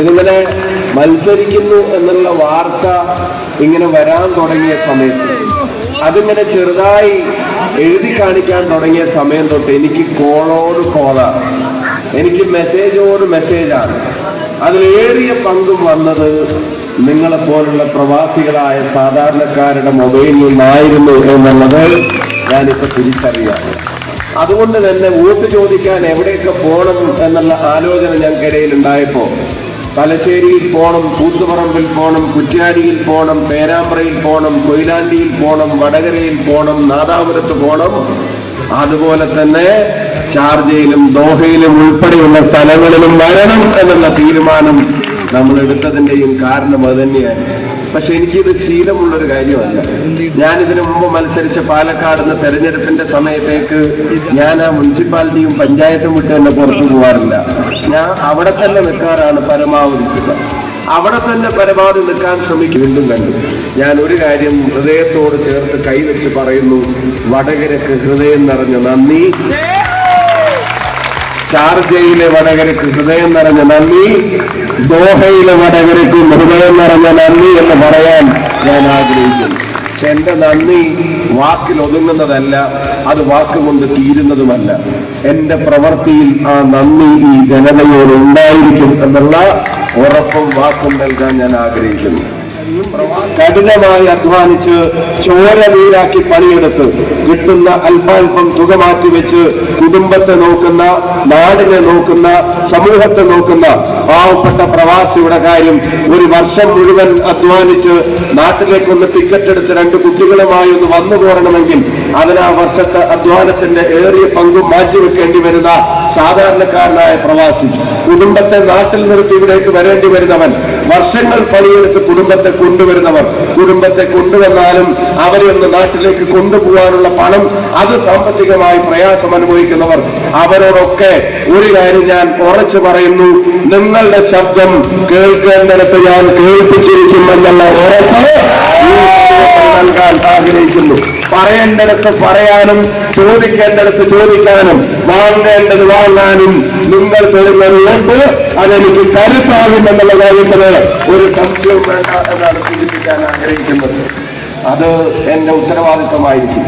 ഇതിങ്ങനെ മത്സരിക്കുന്നു എന്നുള്ള വാർത്ത ഇങ്ങനെ വരാൻ തുടങ്ങിയ സമയത്ത് അതിങ്ങനെ ചെറുതായി എഴുതി കാണിക്കാൻ തുടങ്ങിയ സമയം തൊട്ട് എനിക്ക് കോളോട് കോളാണ് എനിക്ക് മെസ്സേജോട് മെസ്സേജാണ്. അതിലേറിയ പങ്കും വന്നത് നിങ്ങളെപ്പോലുള്ള പ്രവാസികളായ സാധാരണക്കാരുടെ മൊബൈലിൽ നിന്നായിരുന്നു എന്നുള്ളത് ഞാനിപ്പോൾ തിരിച്ചറിയാം. അതുകൊണ്ട് തന്നെ വോട്ട് ചോദിക്കാൻ എവിടെയൊക്കെ പോകണം എന്നുള്ള ആലോചന ഞങ്ങൾക്കിടയിൽ ഉണ്ടായപ്പോൾ തലശ്ശേരിയിൽ പോകണം കൂത്തുപറമ്പിൽ പോകണം കുറ്റ്യാടിയിൽ പോകണം പേരാമ്പ്രയിൽ പോകണം കൊയിലാണ്ടിയിൽ പോകണം വടകരയിൽ പോകണം നാദാപുരത്ത് പോകണം അതുപോലെ തന്നെ ഷാർജയിലും ദോഹയിലും ഉൾപ്പെടെയുള്ള സ്ഥലങ്ങളിലും വരണം എന്നുള്ള തീരുമാനം നമ്മൾ എടുത്തതിന്റെയും കാരണം അത് തന്നെയാണ് പക്ഷെ എനിക്കിത് ശീലമുള്ളൊരു കാര്യമല്ല. ഞാൻ ഇതിനു മുമ്പ് മത്സരിച്ച പാലക്കാട് നിന്ന് തെരഞ്ഞെടുപ്പിന്റെ സമയത്തേക്ക് ഞാൻ ആ മുനിസിപ്പാലിറ്റിയും പഞ്ചായത്തും വിട്ട് തന്നെ പുറത്തു പോകാറില്ല ഞാൻ അവിടെ തന്നെ നിൽക്കാറാണ് പരമാവധി അവിടെ തന്നെ പരമാവധി നിൽക്കാൻ ശ്രമിക്കും. വീണ്ടും കണ്ടു. ഞാൻ ഒരു കാര്യം ഹൃദയത്തോട് ചേർത്ത് കൈവച്ച് പറയുന്നു. വടകരക്ക് ഹൃദയം നിറഞ്ഞ നന്ദി. ഷാർജയിലെ വടകരക്ക് ഹൃദയം നിറഞ്ഞ നന്ദി. ദോഹയിലെ വടകരക്ക് ഹൃദയം നിറഞ്ഞ നന്ദി എന്ന് പറയാൻ ഞാൻ ആഗ്രഹിക്കുന്നു. പക്ഷെ എന്റെ നന്ദി വാക്കിൽ ഒതുങ്ങുന്നതല്ല അത് വാക്കുകൊണ്ട് തീരുന്നതുമല്ല. എന്റെ പ്രവൃത്തിയിൽ ആ നന്ദി ഈ ജനതയോട് ഉണ്ടായിരിക്കും എന്നുള്ള ഉറപ്പും വാക്കും നൽകാൻ ഞാൻ ആഗ്രഹിക്കുന്നു. കഠിനമായി അധ്വാനിച്ച് ചോര നീരാക്കി പണിയെടുത്ത് കിട്ടുന്ന അല്പാൽപം തുക മാറ്റിവെച്ച് കുടുംബത്തെ നോക്കുന്ന നാടിനെ നോക്കുന്ന സമൂഹത്തെ നോക്കുന്ന പാവപ്പെട്ട പ്രവാസിയുടെ കാര്യം ഒരു വർഷം മുഴുവൻ അധ്വാനിച്ച് നാട്ടിലേക്കൊന്ന് ടിക്കറ്റ് എടുത്ത് രണ്ട് കുട്ടികളുമായി ഒന്ന് വന്നു പോരണമെങ്കിൽ അതിന് ആ വർഷത്തെ അധ്വാനത്തിന്റെ ഏറിയ പങ്കും മാറ്റിവെക്കേണ്ടി വരുന്ന സാധാരണക്കാരനായ പ്രവാസി. കുടുംബത്തെ നാട്ടിൽ നിർത്തി ഇവിടേക്ക് വരേണ്ടി വരുന്നവൻ വർഷങ്ങൾ പണിയെടുത്ത് കുടുംബത്തെ കൊണ്ടുവരുന്നവർ കുടുംബത്തെ കൊണ്ടുവന്നാലും അവരെ ഒന്ന് നാട്ടിലേക്ക് കൊണ്ടുപോകാനുള്ള പണം അത് സാമ്പത്തികമായി പ്രയാസം അനുഭവിക്കുന്നവർ അവരോടൊക്കെ ഒരു കാര്യം ഞാൻ ഉറച്ചു പറയുന്നു. നിങ്ങളുടെ ശബ്ദം കേൾക്കേണ്ടിടത്ത് ഞാൻ കേൾപ്പിച്ചിരിക്കുമെന്നല്ല നൽകാൻ ആഗ്രഹിക്കുന്നു. പറയേണ്ടിടത്ത് പറയാനും ചോദിക്കേണ്ടിടത്ത് ചോദിക്കാനും വാങ്ങേണ്ടത് വാങ്ങാനും നിങ്ങൾ തരുന്ന വോട്ട് അതെനിക്ക് കരുത്താകും എന്നുള്ള കാര്യത്തിന് ഒരു സംശയവും വേണ്ട എന്നാണ് സൂചിപ്പിക്കാൻ ആഗ്രഹിക്കുന്നത്. അത് എന്റെ ഉത്തരവാദിത്തമായിരിക്കും.